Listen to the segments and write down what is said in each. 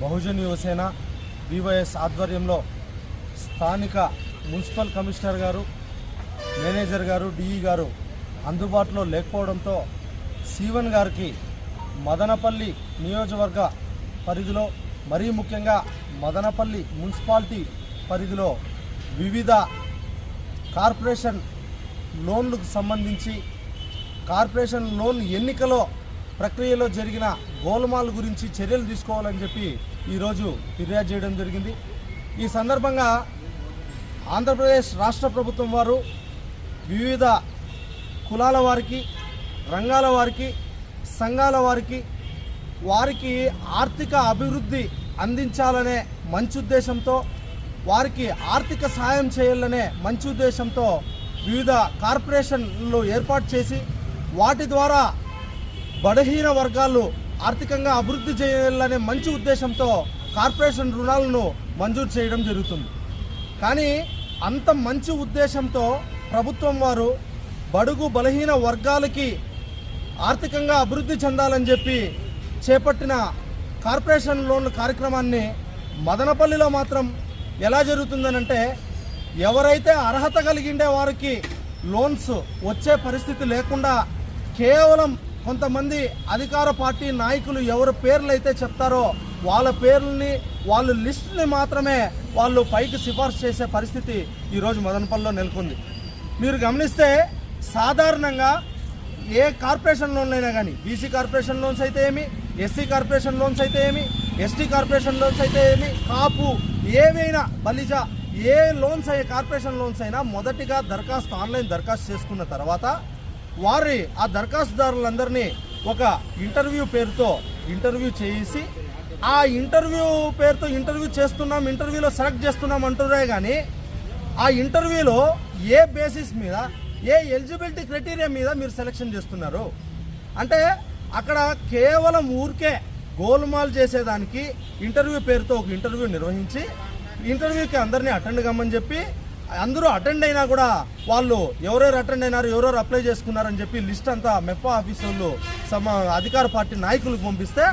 Bahujan Yuvasena BYS ఆధ్వర్యంలో స్థానిక municipal commissioner గారు మేనేజర్ గారు డిఈ గారు అందుబాటులో లేకపోవడంతో సీవన్ గారికి మదనపల్లి నియోజకవర్గ పరిధిలో మరీ ముఖ్యంగా మదనపల్లి మున్సిపాలిటీ పరిధిలో వివిధ కార్పొరేషన్ లోన్లకు సంబంధించి కార్పొరేషన్ లోన్ ఎన్నికలో ప్రక్రియలో జరిగిన గోల్మాల్ గురించి చర్యలు తీసుకోవాలని చెప్పి ఈరోజు ఫిర్యాదు చేయడం జరిగింది. ఈ సందర్భంగా ఆంధ్రప్రదేశ్ రాష్ట్ర ప్రభుత్వం వారు వివిధ కులాల వారికి రంగాల వారికి సంఘాల వారికి వారికి ఆర్థిక అభివృద్ధి అందించాలనే మంచి ఉద్దేశంతో వారికి ఆర్థిక సాయం చేయాలనే మంచి ఉద్దేశంతో వివిధ కార్పొరేషన్లు ఏర్పాటు చేసి వాటి ద్వారా బలహీన వర్గాలు ఆర్థికంగా అభివృద్ధి చేయాలనే మంచి ఉద్దేశంతో కార్పొరేషన్ రుణాలను మంజూరు చేయడం జరుగుతుంది. కానీ అంత మంచి ఉద్దేశంతో ప్రభుత్వం వారు బడుగు బలహీన వర్గాలకి ఆర్థికంగా అభివృద్ధి చెందాలని చెప్పి చేపట్టిన కార్పొరేషన్ లోన్ల కార్యక్రమాన్ని మదనపల్లిలో మాత్రం ఎలా జరుగుతుందనంటే ఎవరైతే అర్హత కలిగిండే వారికి లోన్స్ వచ్చే పరిస్థితి లేకుండా కేవలం కొంతమంది అధికార పార్టీ నాయకులు ఎవరి పేర్లు అయితే చెప్తారో వాళ్ళ పేర్లని వాళ్ళ లిస్టుని మాత్రమే వాళ్ళు పైకి సిఫార్సు చేసే పరిస్థితి ఈరోజు మదనపల్లిలో నెలకొంది. మీరు గమనిస్తే సాధారణంగా ఏ కార్పొరేషన్ లోన్లైనా కానీ బీసీ కార్పొరేషన్ లోన్స్ అయితే ఏమి ఎస్సీ కార్పొరేషన్ లోన్స్ అయితే ఏమి ఎస్టీ కార్పొరేషన్ లోన్స్ అయితే ఏమి కాపు ఏవైనా బలిజ ఏ లోన్స్ అయ్యే కార్పొరేషన్ లోన్స్ అయినా మొదటిగా దరఖాస్తు ఆన్లైన్ దరఖాస్తు చేసుకున్న తర్వాత వారి ఆ దరఖాస్తుదారులందరినీ ఒక ఇంటర్వ్యూ పేరుతో ఇంటర్వ్యూ చేసి ఆ ఇంటర్వ్యూ పేరుతో ఇంటర్వ్యూ చేస్తున్నాం ఇంటర్వ్యూలో సెలెక్ట్ చేస్తున్నాం అంటున్నారే కానీ ఆ ఇంటర్వ్యూలో ఏ బేసిస్ మీద ఏ ఎలిజిబిలిటీ క్రైటీరియా మీద మీరు సెలెక్షన్ చేస్తున్నారు? అంటే అక్కడ కేవలం ఊరికే గోల్మాల్ చేసేదానికి ఇంటర్వ్యూ పేరుతో ఒక ఇంటర్వ్యూ నిర్వహించి ఇంటర్వ్యూకి అందరినీ అటెండ్ కమ్మని చెప్పి అందరూ అటెండ్ అయినా కూడా వాళ్ళు ఎవరెవరు అటెండ్ అయినారు ఎవరెవరు అప్లై చేసుకున్నారని చెప్పి లిస్ట్ అంతా మెప్పా ఆఫీస్ వాళ్ళు సమ అధికార పార్టీ నాయకులకు పంపిస్తే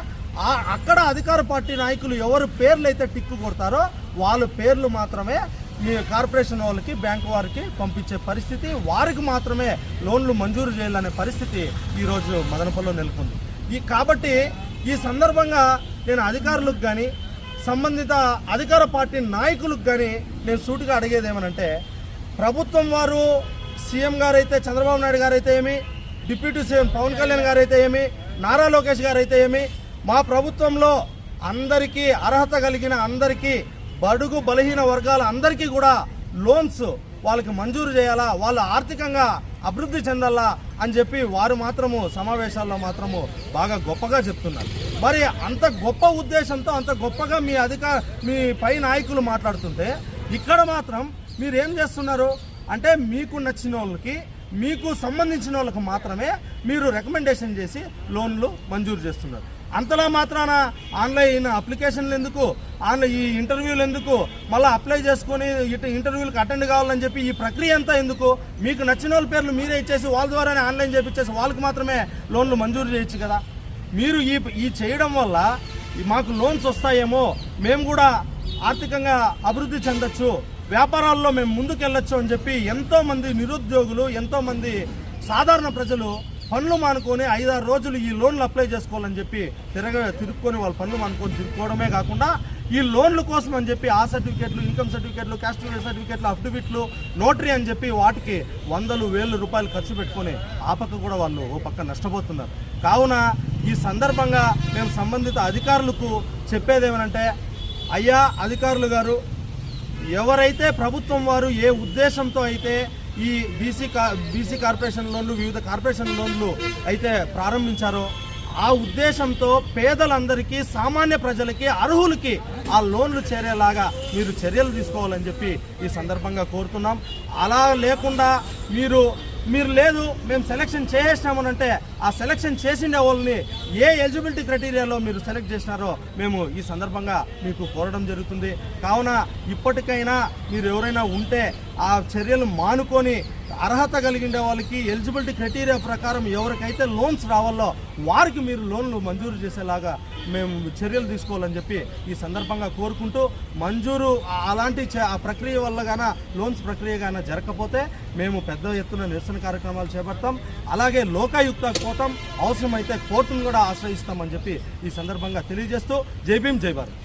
అక్కడ అధికార పార్టీ నాయకులు ఎవరు పేర్లు అయితే టిక్కు కొడతారో వాళ్ళ పేర్లు మాత్రమే మీ కార్పొరేషన్ వాళ్ళకి బ్యాంకు వారికి పంపించే పరిస్థితి వారికి మాత్రమే లోన్లు మంజూరు చేయాలనే పరిస్థితి ఈరోజు మదనపల్లిలో నెలకొంది. ఈ కాబట్టి ఈ సందర్భంగా నేను అధికారులకు కానీ సంబంధిత అధికార పార్టీ నాయకులకు కానీ నేను సూటిగా అడిగేది ఏమనంటే ప్రభుత్వం వారు సీఎం గారైతే చంద్రబాబు నాయుడు గారు అయితే ఏమి డిప్యూటీ సీఎం పవన్ కళ్యాణ్ గారు అయితే ఏమి నారా లోకేష్ గారైతే ఏమి మా ప్రభుత్వంలో అందరికీ అర్హత కలిగిన అందరికీ బడుగు బలహీన వర్గాల అందరికీ కూడా లోన్స్ వాళ్ళకి మంజూరు చేయాలా? వాళ్ళు ఆర్థికంగా అభివృద్ధి చెందాలా? అని చెప్పి వారు మాత్రము సమావేశాల్లో మాత్రము బాగా గొప్పగా చెప్తున్నారు. మరి అంత గొప్ప ఉద్దేశంతో అంత గొప్పగా మీ అధికార మీ పై నాయకులు మాట్లాడుతుంటే ఇక్కడ మాత్రం మీరు ఏం చేస్తున్నారు? అంటే మీకు నచ్చిన వాళ్ళకి మీకు సంబంధించిన వాళ్ళకి మాత్రమే మీరు రికమెండేషన్ చేసి లోన్లు మంజూరు చేస్తున్నారు. అంతలా మాత్రాన ఆన్లైన్ అప్లికేషన్లు ఎందుకు? ఆన్లైన్ ఈ ఇంటర్వ్యూలు ఎందుకు? మళ్ళీ అప్లై చేసుకొని ఇటు ఇంటర్వ్యూలకు అటెండ్ కావాలని చెప్పి ఈ ప్రక్రియ అంతా ఎందుకు? మీకు నచ్చిన వాళ్ళ పేర్లు మీరే ఇచ్చేసి వాళ్ళ ద్వారానే ఆన్లైన్ చేపించేసి వాళ్ళకి మాత్రమే లోన్లు మంజూరు చేయొచ్చు కదా? మీరు ఈ ఈ చేయడం వల్ల మాకు లోన్స్ వస్తాయేమో మేము కూడా ఆర్థికంగా అభివృద్ధి చెందొచ్చు వ్యాపారాల్లో మేము ముందుకెళ్ళొచ్చు అని చెప్పి ఎంతోమంది నిరుద్యోగులు ఎంతోమంది సాధారణ ప్రజలు పనులు మానుకొని ఐదారు రోజులు ఈ లోన్లు అప్లై చేసుకోవాలని చెప్పి తిరగ తిరుక్కొని వాళ్ళ పనులు మానుకొని తిరుక్కోవడమే కాకుండా ఈ లోన్ల కోసం అని చెప్పి ఆ సర్టిఫికేట్లు ఇన్కమ్ సర్టిఫికేట్లు క్యాస్ట్ సర్టిఫికేట్లు అఫిడవిట్లు నోటరీ అని చెప్పి వాటికి వందలు వేల రూపాయలు ఖర్చు పెట్టుకొని ఆ పక్క కూడా వాళ్ళు ఓ పక్క నష్టపోతున్నారు. కావున ఈ సందర్భంగా మేము సంబంధిత అధికారులకు చెప్పేది ఏమనంటే అయ్యా అధికారులు గారు ఎవరైతే ప్రభుత్వం వారు ఏ ఉద్దేశంతో అయితే ఈ బీసీ కా బీసీ కార్పొరేషన్ లోన్లు వివిధ కార్పొరేషన్ లోన్లు అయితే ప్రారంభించారో ఆ ఉద్దేశంతో పేదలందరికీ సామాన్య ప్రజలకి అర్హులకి ఆ లోన్లు చేరేలాగా మీరు చర్యలు తీసుకోవాలని చెప్పి ఈ సందర్భంగా కోరుతున్నాం. అలా లేకుండా మీరు మీరు లేదు మేము సెలెక్షన్ చేసేసినామనంటే ఆ సెలెక్షన్ చేసిండే వాళ్ళని ఏ ఎలిజిబిలిటీ క్రైటీరియాలో మీరు సెలెక్ట్ చేసినారో మేము ఈ సందర్భంగా మీకు కోరడం జరుగుతుంది. కావున ఇప్పటికైనా మీరు ఎవరైనా ఉంటే ఆ చర్యలు మానుకొని అర్హత కలిగిన వాళ్ళకి ఎలిజిబిలిటీ క్రైటీరియా ప్రకారం ఎవరికైతే లోన్స్ రావాలో వారికి మీరు లోన్లు మంజూరు చేసేలాగా మేము చర్యలు తీసుకోవాలని చెప్పి ఈ సందర్భంగా కోరుకుంటూ మంజూరు అలాంటి ఆ ప్రక్రియ వల్ల గాన లోన్స్ ప్రక్రియ గాన జరగకపోతే మేము పెద్ద ఎత్తున నిరసన కార్యక్రమాలు చేపడతాం. అలాగే లోకాయుక్త పోతాం అవసరమైతే కోర్టును కూడా ఆశ్రయిస్తామని చెప్పి ఈ సందర్భంగా తెలియజేస్తూ జై భీం జై భారత్.